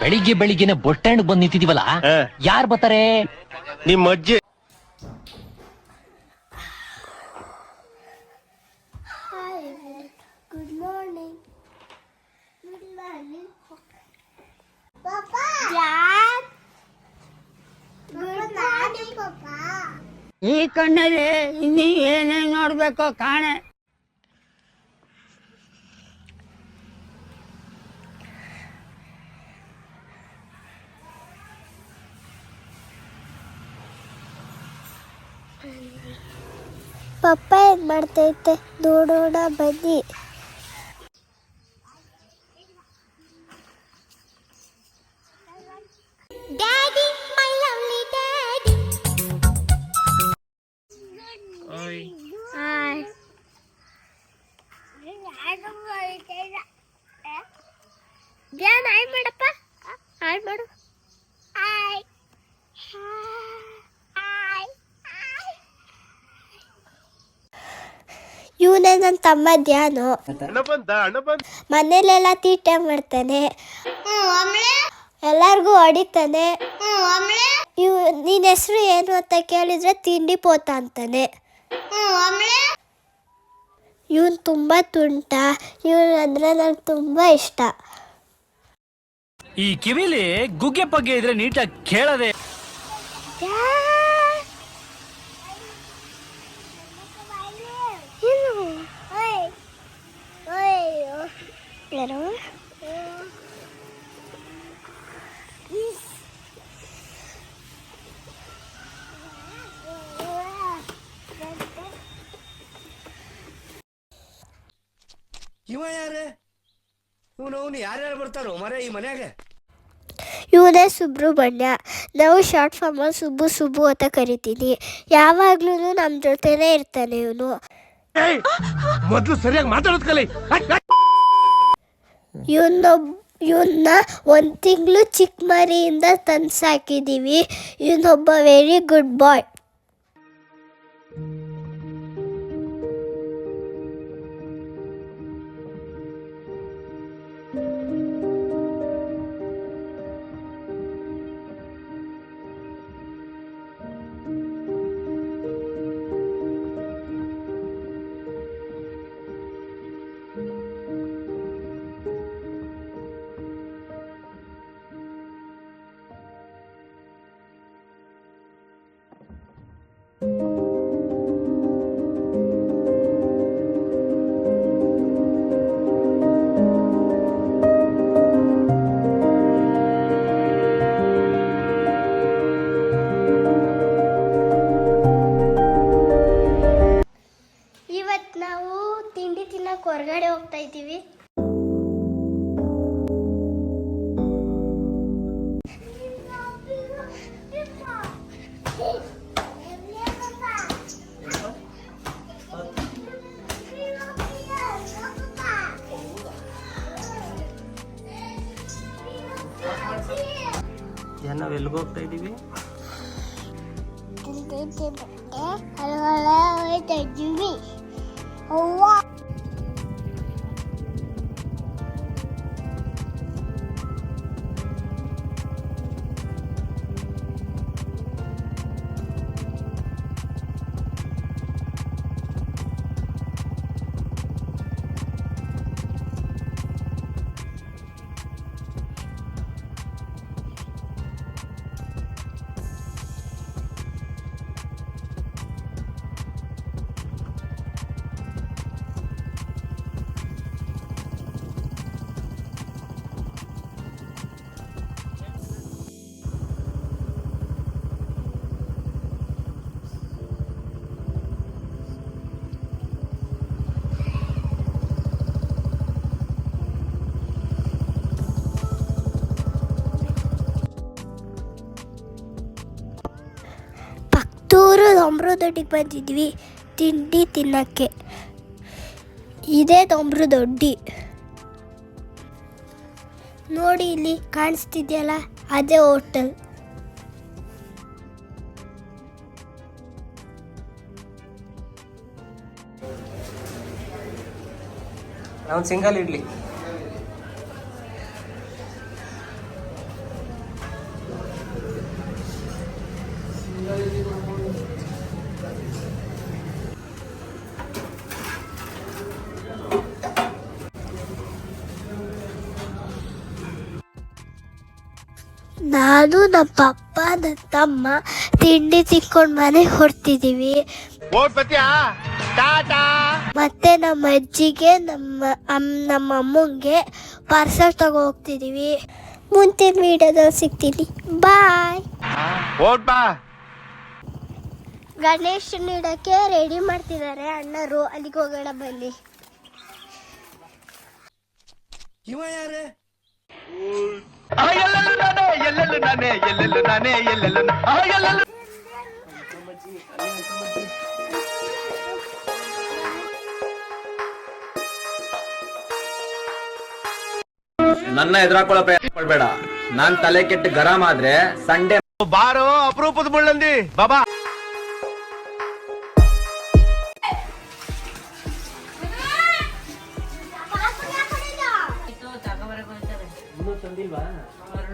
ಬೆಳಿಗ್ಗೆ ಬೆಳಿಗ್ಗೆನೆ bus stand ಬಂದ್ ನಿಂತಿದೀವಲ್ಲ ಹಾ. ಯಾರ್ ಬರ್ತಾರೆ ನಿಮ್ಮ ಅಜ್ಜಿ Hi, good morning. Good morning. Papa. Dad. Good morning, Papa. ಈ ಕಣ್ಣಲ್ಲಿ ಇನ್ನೀ ಏನೇನ್ ನೋಡ್ಬೇಕೋ ಕಾಣೆ ಪಪ್ಪ ಏನ್ ಮಾಡ್ತೈತೆ ನೋಡೋಣ ಬನ್ನಿ. ಇವನೇ ನನ್ನ ತಮ್ಮ ಧ್ಯಾನು. ಮನೇಲೆಲ್ಲ ತೀಟೆ ಮಾಡ್ತಾನೆ. ಎಲ್ಲಾರ್ಗೂ ಹೊಡಿತಾನೆ. ಇವ್ ನಿನ್ನ ಹೆಸರು ಏನು ಅಂತ ಕೇಳಿದ್ರೆ ತಿಂಡಿ ಪೋತ ಅಂತಾನೆ. ಇವನ್ ತುಂಬಾ ತುಂಟ. ಇವನ್ ಅಂದ್ರೆ ನಂಗೆ ತುಂಬಾ ಇಷ್ಟ. ಈ ಕಿವಿಲಿ ಗುಗ್ಗೆ ಪಗ್ಗೆ ಇದ್ರೆ ನೀಟಾಗಿ ಕೇಳದೆ ಯಾರು ಇವ ಯಾರೇ? ಇವನು ಅವನು ಯಾರ್ಯಾರು ಬರ್ತಾರೋ? ಮರೆ ಈ ಮನ್ಯಾಗ. ಇವನೇ ಸುಬ್ರಹ್ಮಣ್ಯ ನಾವು ಶಾರ್ಟ್ ಫಾರ್ಮಲ್ಲಿ ಸುಬ್ಬು ಸುಬ್ಬು ಅಂತ ಕರಿತೀನಿ. ಯಾವಾಗ್ಲೂ ನಮ್ಮ ಜೊತೆನೇ ಇರ್ತಾನೆ ಇವನು. ಮೊದಲು ಸರಿಯಾಗಿ ಮಾತಾಡೋದು ಕಲಿ. ಇವನೊಬ್ ಇವನ್ನ ಒಂದು ತಿಂಗಳು ಚಿಕ್ಕ ಮರಿಯಿಂದ ತಂದು ಸಾಕಿದ್ದೀವಿ ಇವನೊಬ್ಬ ವೆರಿ ಗುಡ್ ಬಾಯ್ ಹೋಗ್ತಾ ಇದ್ದೀವಿ. ನಾವ್ ಎಲ್ಲಿಗೆ ಹೋಗ್ತಾ ಇದೀವಿ ಇದ್ದೀವಿ. ಪಕ್ತೂರು ದೊಡ್ಡಿಗೆ ಬಂದಿದ್ವಿ. ತಿಂಡಿ ತಿನ್ನಕ್ಕೆ. ಇದೇ ದೊಡ್ಡಿ ನೋಡಿ ಇಲ್ಲಿ ಕಾಣಿಸ್ತಿದೆಯಲ್ಲ ಅದೇ ಹೋಟೆಲ್. ಸಿಂಗಲ್ ಇಡ್ಲಿ ನಾನು ನಮ್ಮ ಅಪ್ಪ ನನ್ನ ತಮ್ಮ ತಿಂಡಿ ತಿನ್ಕೊಂಡು ಮನೆ ಹೊರ್ತಿದ್ದೀವಿ ಟಾಟಾ? ಮತ್ತೆ ನಮ್ಮ ಅಜ್ಜಿಗೆ ನಮ್ಮ ಅಮ್ ನಮ್ಮ ಅಮ್ಮಂಗೆ ಪಾರ್ಸಲ್ ತಗೋ ಹೋಗ್ತಿದೀವಿ. ಮುಂದಿನ ವಿಡಿಯೋದಲ್ಲಿ ಸಿಗ್ತೀನಿ. ಬಾಯ್ ಗಣೇಶನ ಇಡಕ್ಕೆ ರೆಡಿ ಮಾಡ್ತಿದ್ದಾರೆ ಅಣ್ಣರು ಅಲ್ಲಿಗೆ ಹೋಗೋಣ ಬನ್ನಿ. ಇವ ಯಾರೇ? ನನ್ನ ಎದುರಾಕೊಳ್ಳೋ ಪ್ರಯತ್ನ ಪಡ್ಬೇಡ ನಾನ್ ತಲೆ ಕೆಟ್ಟು ಗರಂ ಆದ್ರೆ ಸಂಡೆ ಬಾರೋ ಅಪರೂಪದ ಮುಳ್ಳಂದಿ. ಬಾಬಾ.